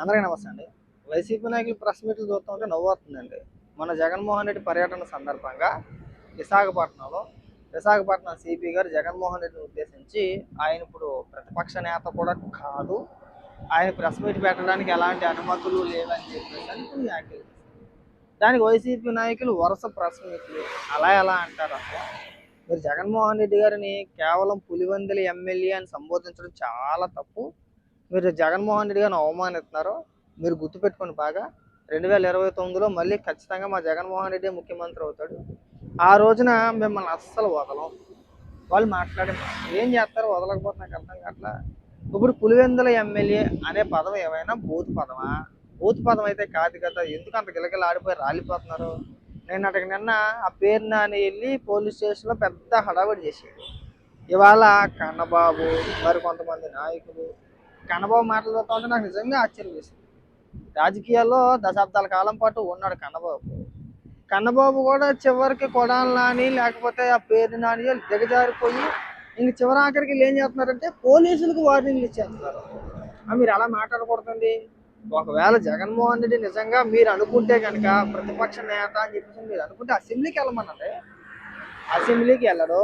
అందరికీ నమస్తే అండి. వైసీపీ నాయకులు ప్రెస్ మీట్లు చూస్తూ ఉంటే నవ్వు వస్తుందండి మన జగన్మోహన్ రెడ్డి పర్యటన సందర్భంగా విశాఖపట్నంలో విశాఖపట్నం సిపి గారు జగన్మోహన్ రెడ్డిని ఉద్దేశించి ఆయన ఇప్పుడు ప్రతిపక్ష నేత కూడా కాదు. ఆయన ప్రెస్ మీట్ పెట్టడానికి ఎలాంటి అనుమతులు లేవని చెప్పేసి అని వ్యాఖ్యలు దానికి వైసీపీ నాయకులు వరుస ప్రెస్ మీట్లు అలా ఎలా అంటారు అసలు? మీరు జగన్మోహన్ రెడ్డి గారిని కేవలం పులివెందుల ఎమ్మెల్యే అని సంబోధించడం చాలా తప్పు. మీరు జగన్మోహన్ రెడ్డి గారిని అవమానిస్తున్నారు. మీరు గుర్తుపెట్టుకోండి బాగా. రెండు వేల ఇరవై తొమ్మిదిలో మళ్ళీ ఖచ్చితంగా మా జగన్మోహన్ రెడ్డి ముఖ్యమంత్రి అవుతాడు. ఆ రోజున మిమ్మల్ని అస్సలు వదలం. వాళ్ళు మాట్లాడే ఏం చేస్తారు? వదలకపోతే నాకు అర్థం కావట్లా? ఇప్పుడు పులివెందుల ఎమ్మెల్యే అనే పదం ఏమైనా బూత్ పదమా? బూత్ పదం అయితే కాదు కదా. ఎందుకు అంత గిలగిల ఆడిపోయి రాలిపోతున్నారు? నేను అక్కడికి నిన్న ఆ పేరు నాని వెళ్ళి పోలీస్ స్టేషన్లో పెద్ద హడావిడి చేసేది ఇవాళ కన్నబాబు మరి కొంతమంది నాయకులు కన్నబాబు మాటలు ఉంటే నాకు నిజంగా ఆశ్చర్యం వేసింది. రాజకీయాల్లో దశాబ్దాల కాలం పాటు ఉన్నాడు కన్నబాబు. కన్నబాబు కూడా చివరికి కొడాలి నాని లేకపోతే ఆ పేరు నాని దిగజారిపోయి ఇంక చివరి ఆఖరికి ఏం చేస్తున్నారంటే పోలీసులకు వార్నింగ్ ఇచ్చేస్తున్నారు. మీరు అలా మాట్లాడకూడదండి. ఒకవేళ జగన్మోహన్ రెడ్డి నిజంగా మీరు అనుకుంటే కనుక ప్రతిపక్ష నేత అని చెప్పేసి మీరు అనుకుంటే అసెంబ్లీకి వెళ్ళమన్నది అసెంబ్లీకి వెళ్ళరు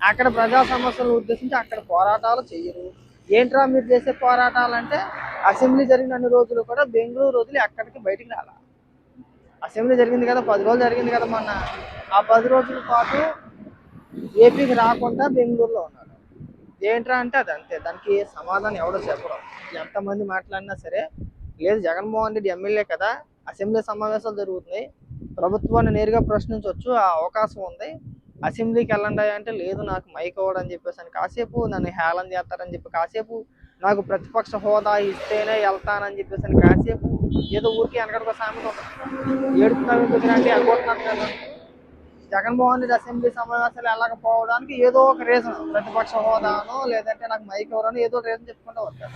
అక్కడ ప్రజా సమస్యలను ఉద్దేశించి అక్కడ పోరాటాలు చేయరు. ఏంట్రా మీరు చేసే పోరాటాలు అంటే అసెంబ్లీ జరిగిన అన్ని రోజులు కూడా బెంగళూరు వదిలి అక్కడికి బయటికి రాలా. అసెంబ్లీ జరిగింది కదా పది రోజులు జరిగింది కదా మొన్న. ఆ పది రోజుల పాటు ఏపీకి రాకుండా బెంగళూరులో ఉన్నాడు ఏంట్రా అంటే అది అంతే. దానికి సమాధానం ఎవడో చెప్పడం ఎంతమంది మాట్లాడినా సరే లేదు జగన్మోహన్ రెడ్డి ఎమ్మెల్యే కదా అసెంబ్లీ సమావేశాలు జరుగుతున్నాయి. ప్రభుత్వాన్ని నేరుగా ప్రశ్నించవచ్చు ఆ అవకాశం ఉంది. అసెంబ్లీకి వెళ్ళండి అంటే లేదు నాకు మైక్ అవ్వడం అని చెప్పేసి అని. కాసేపు నన్ను హేళన చేస్తారని చెప్పి కాసేపు నాకు ప్రతిపక్ష హోదా ఇస్తేనే వెళ్తానని చెప్పేసి అని. కాసేపు ఏదో ఊరికి వెనకడికి సామెత ఏడుతున్నాను ఏడుపుతాను అనుకుంటున్నాను కదా. జగన్మోహన్ రెడ్డి అసెంబ్లీ సమావేశాలు వెళ్ళకపోవడానికి ఏదో ఒక రీజన్ ప్రతిపక్ష హోదానో లేదంటే నాకు మైక్ ఎవరనో ఏదో రీజన్ చెప్పుకుంటూ వస్తారు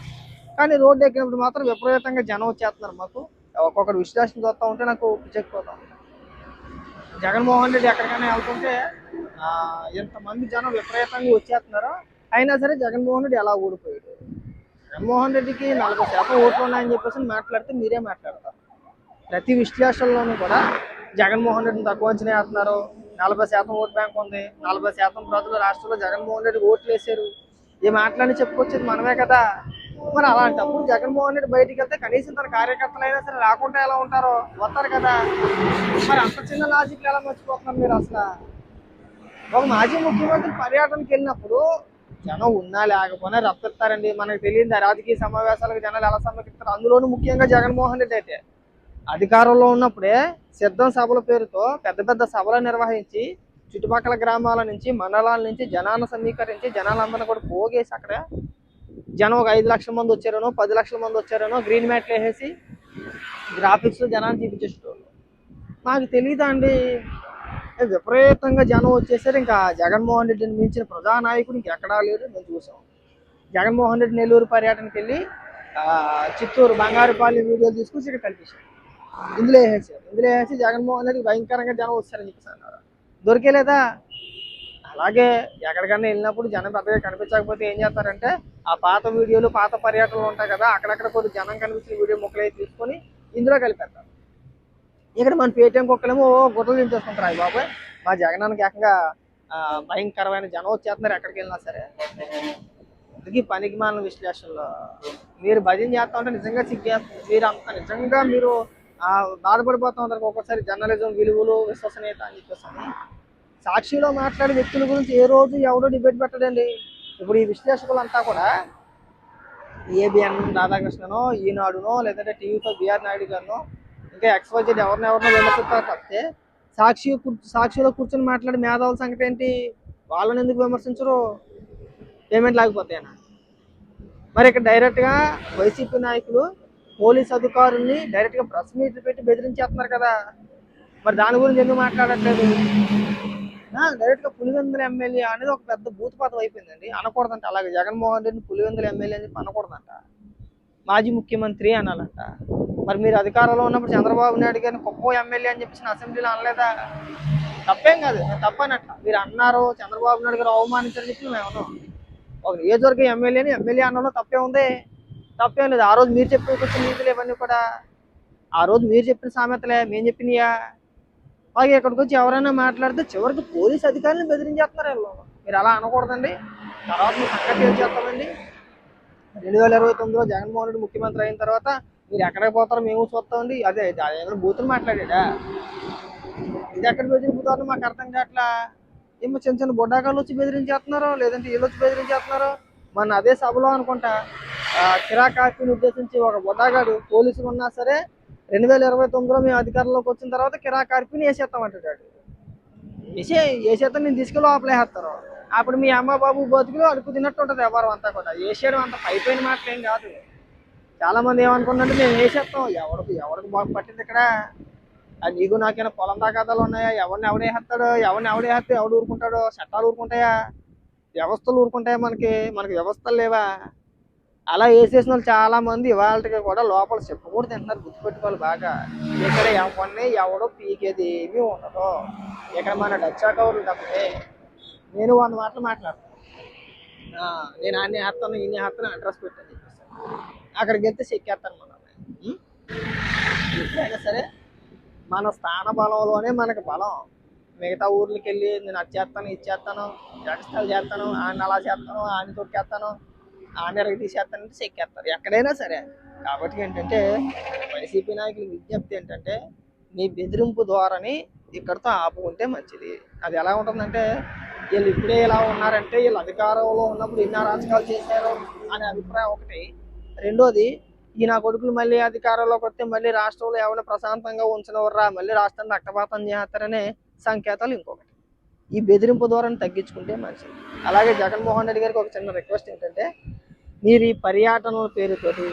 కానీ రోడ్డు ఎక్కినప్పుడు మాత్రం విపరీతంగా జనం వచ్చేస్తున్నారు మాకు. ఒక్కొక్కరు విశ్లేషణ చూస్తూ ఉంటే నాకు పిచ్చెక్కిపోతాం జగన్మోహన్ రెడ్డి ఎక్కడికైనా వెళ్తుంటే ఎంతమంది జనం విపరీతంగా వచ్చేస్తున్నారో అయినా సరే జగన్మోహన్ రెడ్డి ఎలా ఓడిపోయాడు? జగన్మోహన్ రెడ్డికి నలభై శాతం ఓట్లు ఉన్నాయని చెప్పేసి మాట్లాడితే మీరే మాట్లాడతారు. ప్రతి విశ్లేషణలోనూ కూడా జగన్మోహన్ రెడ్డిని తక్కువ అంచనా వేస్తున్నారు. నలభై శాతం ఓట్ బ్యాంక్ ఉంది. నలభై శాతం ప్రజలు రాష్ట్రంలో జగన్మోహన్ రెడ్డికి ఓట్లు వేసారు ఈ మాటలన్నీ చెప్పుకొచ్చేది మనమే కదా. మరి అలాంటప్పుడు జగన్మోహన్ రెడ్డి బయటికి వెళ్తే కనీసం తన కార్యకర్తలు అయినా సరే రాకుండా ఎలా ఉంటారో వస్తారు కదా. మరి అంత చిన్న లాజిక్ ఎలా మర్చిపోతున్నారు మీరు అసలు? ఒక మాజీ ముఖ్యమంత్రి పర్యటనకి వెళ్ళినప్పుడు జనం ఉన్నా లేకపోయినా రప్పిస్తారండి. మనకు తెలియదు రాజకీయ సమావేశాలకు జనాలు ఎలా సమకిస్తారు అందులోనూ ముఖ్యంగా జగన్మోహన్ రెడ్డి అయితే అధికారంలో ఉన్నప్పుడే సిద్ధం సభల పేరుతో పెద్ద పెద్ద సభలు నిర్వహించి చుట్టుపక్కల గ్రామాల నుంచి మండలాల నుంచి జనాన్ని సమీకరించి జనాలందరినీ కూడా పోగేసి అక్కడ జనం ఒక ఐదు లక్షల మంది వచ్చారనో పది లక్షల మంది వచ్చారనో గ్రీన్ మ్యాట్లు వేసేసి గ్రాఫిక్స్ జనాన్ని చూపించేసేటోళ్ళు. నాకు తెలియదా అండి? విపరీతంగా జనం వచ్చేసరి. ఇంకా జగన్మోహన్ రెడ్డిని మించిన ప్రజానాయకుడు ఇంకెక్కడా లేడు. మేము చూసాం. జగన్మోహన్ రెడ్డి నెల్లూరు పర్యటనకి వెళ్ళి చిత్తూరు బంగారుపాలి వీడియోలు తీసుకొచ్చి ఇక్కడ కల్పించారు ఇందులో వేసేసారు. ఇందులో వేసి జగన్మోహన్ రెడ్డి భయంకరంగా జనం వస్తారని చెప్పేసి అన్నారు. దొరికేలేదా? అలాగే ఎక్కడికన్నా వెళ్ళినప్పుడు జనం పెద్దగా కనిపించకపోతే ఏం చేస్తారంటే ఆ పాత వీడియోలు పాత పర్యటనలు ఉంటాయి కదా అక్కడక్కడ కొద్ది జనం కనిపించిన వీడియో ముక్కలు అయితే తీసుకొని ఇందులో కలిపేస్తారు. ఇక్కడ మన పేటీఎం కుక్కలేమో గుర్రలు దించేసుకుంటారు అయ్యి బాబాయ్. మా జగనానికి ఏకంగా భయంకరమైన జనం వచ్చేస్తున్నారు ఎక్కడికి వెళ్ళినా సరే. అందుకే పనికి మాలిన విశ్లేషణలో మీరు భజన చేస్తా ఉంటే నిజంగా సిగ్గేస్తుంది. మీరు అంత నిజంగా మీరు ఆ, బాధపడిపోతూ ఉంటారు ఒక్కొక్కసారి జర్నలిజం విలువలు విశ్వసనీయత అని చెప్పేసి సాక్షిలో మాట్లాడే వ్యక్తుల గురించి ఏ రోజు ఎవడో డిబేట్ పెట్టడండి. ఇప్పుడు ఈ విశ్లేషకులంతా కూడా ఏబిఎన్ రాధాకృష్ణనో ఈనాడునో లేదంటే టీవీతో బిఆర్ నాయుడు గారినో ఇంకా ఎక్స్వైజెడ్ ఎవరిని ఎవరినో విమర్శిస్తారు తప్పితే సాక్షి కూర్చు సాక్షిలో కూర్చొని మాట్లాడి మేధావుల సంగతి ఏంటి? వాళ్ళని ఎందుకు విమర్శించరు? పేమెంట్ లేకపోతేనా మరి ఇక్కడ డైరెక్ట్గా వైసీపీ నాయకులు పోలీస్ అధికారుల్ని డైరెక్ట్గా ప్రెస్ మీట్లు పెట్టి బెదిరించేస్తున్నారు కదా. మరి దాని గురించి ఎందుకు మాట్లాడట్లేదు? డైరెక్ట్గా పులివెందుల ఎమ్మెల్యే అనేది ఒక పెద్ద భూత అయిపోయిందండి. అనకూడదంట. అలాగే జగన్మోహన్ రెడ్డిని పులివెందుల ఎమ్మెల్యే అని చెప్పి అనకూడదంట. మాజీ ముఖ్యమంత్రి అనాలంట. మరి మీరు అధికారంలో ఉన్నప్పుడు చంద్రబాబు నాయుడు గారిని గొప్ప ఎమ్మెల్యే అని చెప్పేసి అసెంబ్లీలో అనలేదా? తప్పేం కాదు నేను తప్పనట్ల మీరు అన్నారు చంద్రబాబు నాయుడు గారు అవమానించారని చెప్పి మేము అన్నాం. ఒక నియోజకవర్గం ఎమ్మెల్యేని ఎమ్మెల్యే అనడంలో తప్పే ఉంది? తప్పేం లేదు. ఆ రోజు మీరు చెప్పిన కొంచెం నీతులు ఇవన్నీ కూడా. ఆ రోజు మీరు చెప్పిన సామెతలే మేము చెప్పినయా? అలాగే ఇక్కడికి వచ్చి ఎవరైనా మాట్లాడితే చివరికి పోలీస్ అధికారులను బెదిరించేస్తున్నారు వీళ్ళు. మీరు అలా అనకూడదండి. తర్వాత మీరు సంగతి ఏం చేస్తామండి? రెండు వేల ఇరవై తొమ్మిదిలో జగన్మోహన్ రెడ్డి ముఖ్యమంత్రి అయిన తర్వాత మీరు ఎక్కడికి పోతారో మేము చూస్తామండి. అదే ఏదైనా బూతులు మాట్లాడా ఇది ఎక్కడ బెదిరిపోతారో మాకు అర్థం కావట్లా? ఏమో చిన్న చిన్న బుడ్డాకాలు వచ్చి బెదిరించేస్తున్నారో లేదంటే వీళ్ళు వచ్చి బెదిరించేస్తున్నారో? మన అదే సభలో అనుకుంటా ఆ, కిరా ఉద్దేశించి ఒక బుడ్డాగాడు పోలీసులు ఉన్నా సరే రెండు వేల ఇరవై తొమ్మిదిలో మేము అధికారంలోకి వచ్చిన తర్వాత కిరా కార్పిని వేసేస్తామంటాడు వేసే వేసేస్తే నేను తీసుకెళ్ళి లోపలేస్తారు అప్పుడు మీ అమ్మ బాబు బతుకులు అడుగు తిన్నట్టు ఉంటుంది ఎవరు అంతా కూడా. వేసేయడం అంత పైపోయిన మాటలేం ఏం కాదు. చాలా మంది ఏమనుకున్నట్టు మేము వేసేస్తాం. ఎవరికి ఎవరికి బాగు పట్టింది ఇక్కడ? అది నీకు నాకైనా పొలం దాకాదాలు ఉన్నాయా? ఎవరిని ఎవడు వేసేస్తాడు? ఎవరిని ఎవడు వేస్తే ఎవడు ఊరుకుంటాడు? చట్టాలు ఊరుకుంటాయా? వ్యవస్థలు ఊరుకుంటాయా మనకి? మనకి వ్యవస్థలు లేవా? అలా వేసేసిన వాళ్ళు చాలా మంది ఇవాళకి కూడా లోపల చెప్పకూడదు తింటున్నారు గుర్తుపెట్టుకోవాలి బాగా. ఇక్కడ ఎవరిని ఎవడో పీకేది ఏమీ ఉండదు. ఇక్కడ మన డచ్చా కవర్లు తప్పితే నేను వంద మాటలు మాట్లాడతాను. నేను అన్ని హత్తను ఇన్ని వేస్తాను అడ్రస్ పెట్టాను అక్కడికి వెళ్తే చెక్కేస్తాను మనం ఎప్పుడైనా సరే మన స్థాన బలంలోనే మనకి బలం. మిగతా ఊర్లకి వెళ్ళి నేను అది చేస్తాను ఇది చేస్తాను ఎక్స్ట్రాలు చేస్తాను ఆయన అలా చేస్తాను ఆయన తొక్కేస్తాను ఆయన ఎరగ తీసేస్తానంటే చెక్కేస్తారు. ఎక్కడైనా సరే. కాబట్టి ఏంటంటే వైసీపీ నాయకుల విజ్ఞప్తి ఏంటంటే మీ బెదిరింపు ద్వారాని ఇక్కడితో ఆపుకుంటే మంచిది. అది ఎలా ఉంటుందంటే వీళ్ళు ఇప్పుడే ఇలా ఉన్నారంటే వీళ్ళు అధికారంలో ఉన్నప్పుడు ఎన్ని అరాచకాలు చేశారు అనే అభిప్రాయం ఒకటి. రెండోది ఈ నా కొడుకులు మళ్ళీ అధికారంలోకి వస్తే మళ్ళీ రాష్ట్రంలో ఎవరు ప్రశాంతంగా ఉంచనవర్రా మళ్ళీ రాష్ట్రాన్ని రక్తపాతం చేస్తారనే సంకేతాలు ఇంకొకటి. ఈ బెదిరింపు ద్వారా తగ్గించుకుంటే మంచిది. అలాగే జగన్మోహన్ రెడ్డి గారికి ఒక చిన్న రిక్వెస్ట్ ఏంటంటే మీరు ఈ పర్యాటనల పేరుతోటి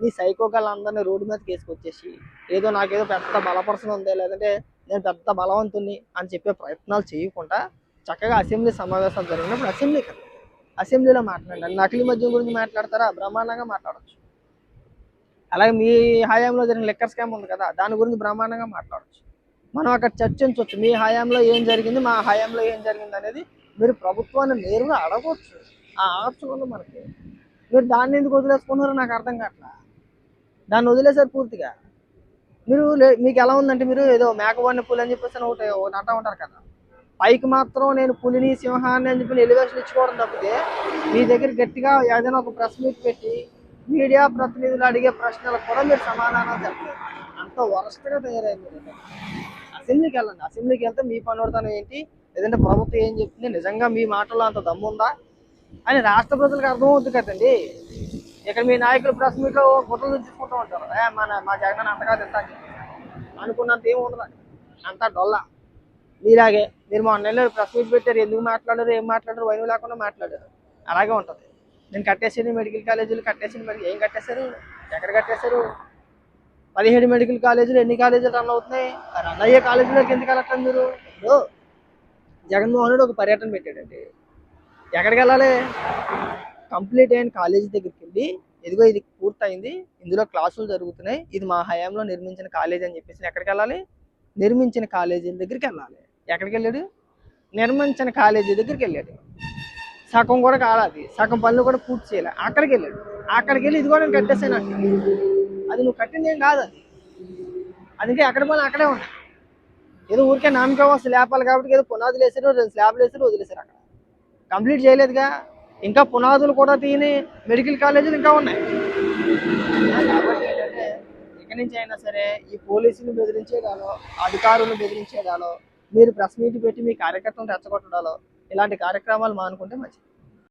మీ సైకోగాళ్ళందరినీ రోడ్డు మీదకి వేసుకొచ్చేసి ఏదో నాకేదో పెద్ద బలపరచన ఉంది లేదంటే నేను పెద్ద బలవంతుని అని చెప్పే ప్రయత్నాలు చేయకుండా చక్కగా అసెంబ్లీ సమావేశాలు జరిగినప్పుడు అసెంబ్లీకి అసెంబ్లీలో మాట్లాడండి నకిలీ మద్యం గురించి మాట్లాడతారా? బ్రహ్మాండంగా మాట్లాడచ్చు. అలాగే మీ హయాంలో జరిగిన లెక్కర్ స్కామ్ ఉంది కదా దాని గురించి బ్రహ్మాండంగా మాట్లాడచ్చు. మనం అక్కడ చర్చించవచ్చు మీ హయాంలో ఏం జరిగింది మా హయాంలో ఏం జరిగింది అనేది మీరు ప్రభుత్వాన్ని నేరుగా అడగవచ్చు ఆ ఆప్షన్ ఉంది మనకి. మీరు దాన్ని ఎందుకు వదిలేసుకున్నారో నాకు అర్థం కావట్లా? దాన్ని వదిలేసారు పూర్తిగా. మీరు లే- మీకు ఎలా ఉందంటే మీరు ఏదో మేకవాడిని పూలు అని చెప్పేసి ఒకటి ఒకటి అంటా ఉంటారు కదా. పైకి మాత్రం నేను పులిని సింహాన్ని అని చెప్పి ఎలివేషన్ ఇచ్చుకోవడం తప్పితే మీ దగ్గర గట్టిగా ఏదైనా ఒక ప్రెస్ మీట్ పెట్టి మీడియా ప్రతినిధులు అడిగే ప్రశ్నలకు కూడా మీరు సమాధానం చెప్పలేదు అంత వరస్ట్గా తయారైంది అసెంబ్లీకి వెళ్ళండి. అసెంబ్లీకి వెళ్తే మీ పనుడుతనం ఏంటి? లేదంటే ప్రభుత్వం ఏం చెప్తుంది? నిజంగా మీ మాటల్లో అంత దమ్ము ఉందా? అని రాష్ట్ర ప్రజలకు అర్థమవుతుంది కదండి. ఇక్కడ మీ నాయకులు ప్రెస్ మీట్లో ఫోటోలు తీసుకుంటూ ఉంటారు. మన మా జగన్ అంతగా తింటా అనుకున్నంత ఏమి ఉండదు అంతా డొల్ల. మీలాగే మీరు మొన్న నెలలో ప్రెస్ మీట్ పెట్టారు ఎందుకు మాట్లాడారు ఏం మాట్లాడారు వైను లేకుండా మాట్లాడారు. అలాగే ఉంటుంది. నేను కట్టేసాను మెడికల్ కాలేజీలు కట్టేసాను మరి ఏం కట్టేశారు? ఎక్కడ కట్టేశారు? పదిహేడు మెడికల్ కాలేజీలు ఎన్ని కాలేజీలు రన్ అవుతున్నాయి? రన్ అయ్యే కాలేజీలోకి ఎందుకు వెళ్ళట్లేదు మీరు? ఇప్పుడు జగన్మోహన్ రెడ్డి ఒక పర్యటన పెట్టాడండి. ఎక్కడికి వెళ్ళాలి? కంప్లీట్ అయిన కాలేజీ దగ్గరికి వెళ్ళి ఇదిగో ఇది పూర్తయింది ఇందులో క్లాసులు జరుగుతున్నాయి ఇది మా హయాంలో నిర్మించిన కాలేజీ అని చెప్పేసి ఎక్కడికి వెళ్ళాలి? నిర్మించిన కాలేజీల దగ్గరికి వెళ్ళాలి. ఎక్కడికి వెళ్ళాడు? నిర్మించిన కాలేజీ దగ్గరికి వెళ్ళాడు. సగం కూడా కాలాది. సగం పనులు కూడా పూర్తి చేయలే. అక్కడికి వెళ్ళాడు. అక్కడికి వెళ్ళి ఇది కూడా నేను కట్టేసాను అది నువ్వు కట్టింది ఏం కాదు అది. అందుకే అక్కడ పని అక్కడే ఉన్నాయి ఏదో ఊరికే నామకే స్లాపాలు కాబట్టి ఏదో పునాదులు వేసారు రెండు స్లాబ్లు వేసారు వదిలేసారు అక్కడ. కంప్లీట్ చేయలేదుగా. ఇంకా పునాదులు కూడా తీయని మెడికల్ కాలేజీలు ఇంకా ఉన్నాయి. ఇక్కడి నుంచి అయినా సరే ఈ పోలీసులు బెదిరించేదాలో అధికారులు బెదిరించేదాలో మీరు ప్రెస్ మీట్ పెట్టి మీ కార్యకర్తలను రెచ్చగొట్టడాలో ఇలాంటి కార్యక్రమాలు మానుకుంటే మంచిది.